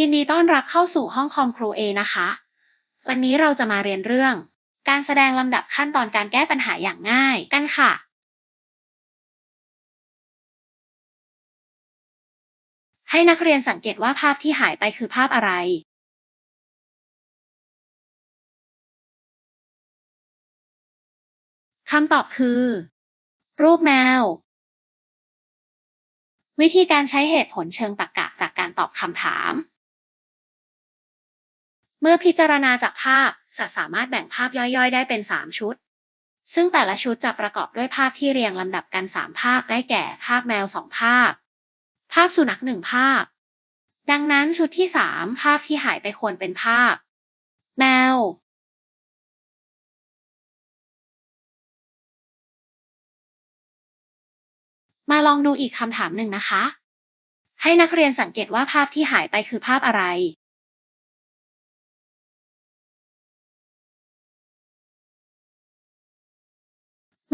ยินดีต้อนรับเข้าสู่ห้องคอมครูเอนะคะ วันนี้เราจะมาเรียนเรื่อง การแสดงลำดับขั้นตอนการแก้ปัญหาอย่างง่ายกันค่ะ ให้นักเรียนสังเกตว่าภาพที่หายไปคือภาพอะไร คำตอบคือ รูปแมว วิธีการใช้เหตุผลเชิงตรรกะจากการตอบคำถาม เมื่อพิจารณาจากภาพจะสามารถแบ่งภาพย่อยๆ ได้เป็น 3 ชุด ซึ่งแต่ละชุดจะประกอบด้วยภาพที่เรียงลำดับกัน 3 ภาพได้แก่ภาพแมว 2 ภาพ ภาพสุนัขหนึ่งภาพ ดังนั้นชุดที่ 3 ภาพที่หายไปควรเป็นภาพ แมว มาลองดูอีกคำถามหนึ่งนะคะ ให้นักเรียนสังเกตว่าภาพที่หายไปคือภาพอะไร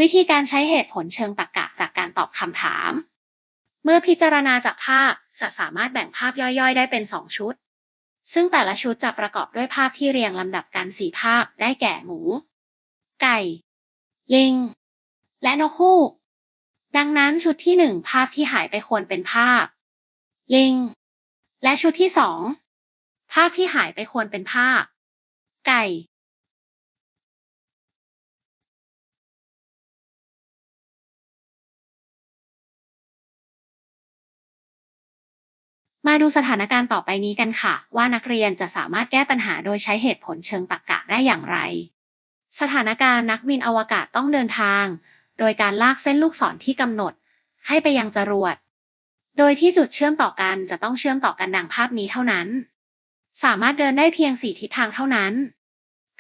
วิธีการใช้เหตุผลเชิงตรรกะจากการตอบคำถาม เมื่อพิจารณาจากภาพจะสามารถแบ่งภาพย่อยๆ ได้เป็น 2 ชุด ซึ่งแต่ละชุดจะประกอบด้วยภาพที่เรียงลำดับกันสี่ภาพได้แก่หมู ไก่ ลิง และนกฮูก ดังนั้นชุดที่หนึ่งภาพที่หายไปควรเป็นภาพ ลิง และชุดที่สองภาพที่หายไปควรเป็นภาพ ไก่ มาดูสถานการณ์ต่อไปนี้กันค่ะ ว่านักเรียนจะสามารถแก้ปัญหาโดยใช้เหตุผลเชิงตรรกะได้อย่างไร สถานการณ์นักบินอวกาศต้องเดินทาง โดยการลากเส้นลูกศรที่กำหนด ให้ไปยังจรวด โดยที่จุดเชื่อมต่อกันจะต้องเชื่อมต่อกันดังภาพนี้เท่านั้น สามารถเดินได้เพียงสี่ทิศทางเท่านั้น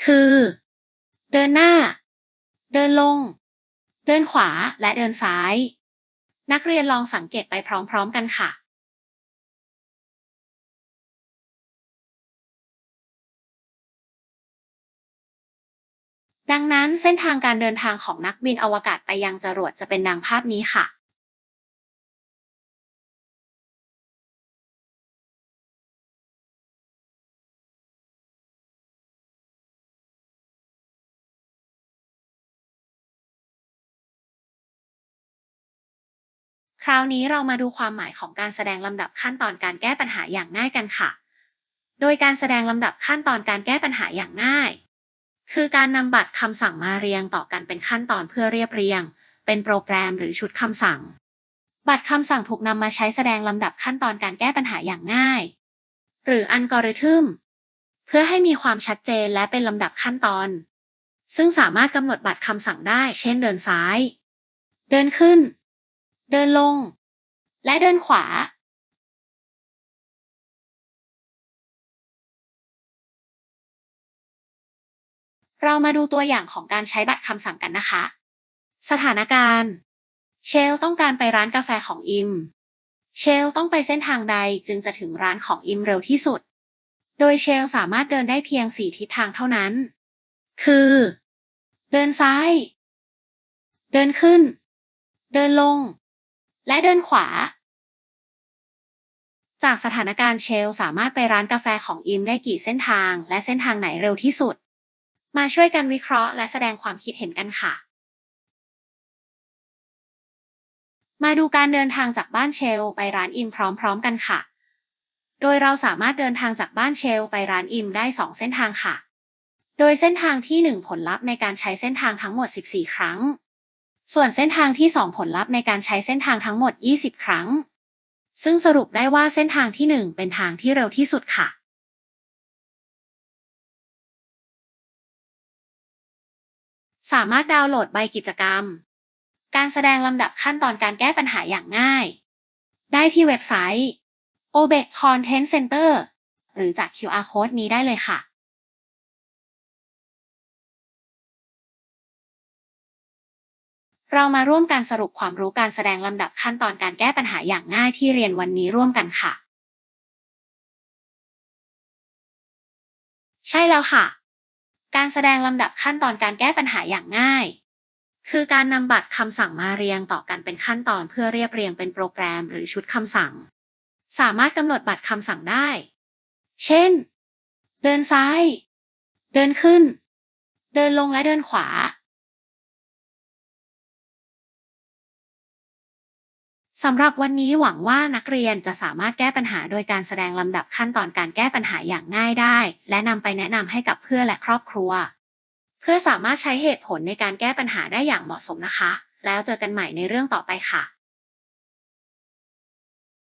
คือ เดินหน้า เดินลง เดินขวาและเดินซ้าย นักเรียนลองสังเกตไปพร้อมๆกันค่ะ ดังนั้นเส้นทางการเดินทางของนักบินอวกาศไปยังจรวดจะเป็นดังภาพนี้ค่ะคราวนี้เรามาดูความหมายของการแสดงลำดับขั้นตอนการแก้ปัญหาอย่างง่ายกันค่ะ โดยการแสดงลำดับขั้นตอนการแก้ปัญหาอย่างง่าย คือการนำบัตรคำสั่งมาเรียงต่อกันเป็นขั้นตอนเพื่อเรียบเรียง เป็นโปรแกรมหรือชุดคำสั่ง บัตรคำสั่งถูกนำมาใช้แสดงลำดับขั้นตอนการแก้ปัญหาอย่างง่าย หรืออัลกอริทึมเพื่อให้มีความชัดเจนและเป็นลำดับขั้นตอน ซึ่งสามารถกำหนดบัตรคำสั่งได้ เช่นเดินซ้าย เดินขึ้น เดินลง และเดินขวา เรามาดูตัวอย่างของการใช้บัตรคำสั่งกันนะคะ สถานการณ์ เชลต้องการไปร้านกาแฟของอิม เชลต้องไปเส้นทางใดจึงจะถึงร้านของอิมเร็วที่สุด โดยเชลสามารถเดินได้เพียงสี่ทิศทางเท่านั้น คือ เดินซ้าย เดินขึ้น เดินลง และเดินขวา จากสถานการณ์เชลสามารถไปร้านกาแฟของอิมได้กี่เส้นทาง และเส้นทางไหนเร็วที่สุด มาช่วยกันวิเคราะห์และแสดงความคิดเห็นกันค่ะ มาดูการเดินทางจากบ้านเชลไปร้านอิมพร้อมๆกันค่ะ โดยเราสามารถเดินทางจากบ้านเชลไปร้านอิมได้ 2 เส้นทางค่ะ โดยเส้นทางที่ 1 ผลลัพธ์ในการใช้เส้นทางทั้งหมด 14 ครั้ง ส่วนเส้นทางที่ 2 ผลลัพธ์ในการใช้เส้นทางทั้งหมด 20 ครั้ง ซึ่งสรุปได้ว่าเส้นทางที่ 1 เป็นทางที่เร็วที่สุดค่ะ สามารถดาวน์โหลดใบกิจกรรม การแสดงลำดับขั้นตอนการแก้ปัญหาอย่างง่าย ได้ที่เว็บไซต์ OBEC Content Center หรือจาก QR Code นี้ได้เลยค่ะเรามาร่วมกันสรุปความรู้การแสดงลำดับขั้นตอนการแก้ปัญหาอย่างง่ายที่เรียนวันนี้ร่วมกันค่ะ ใช่แล้วค่ะ การแสดงลำดับขั้นตอนการแก้ปัญหาอย่างง่าย คือการนำบัตรคำสั่งมาเรียงต่อกันเป็นขั้นตอนเพื่อเรียบเรียงเป็นโปรแกรมหรือชุดคำสั่ง สามารถกำหนดบัตรคำสั่งได้ เช่น เดินซ้าย เดินขึ้น เดินลงและเดินขวา สำหรับวันนี้หวังว่านักเรียนจะสามารถแก้ปัญหาโดยการแสดงลำดับขั้นตอนการแก้ปัญหาอย่างง่ายได้ และนำไปแนะนำให้กับเพื่อนและครอบครัว เพื่อสามารถใช้เหตุผลในการแก้ปัญหาได้อย่างเหมาะสมนะคะ แล้วเจอกันใหม่ในเรื่องต่อไปค่ะ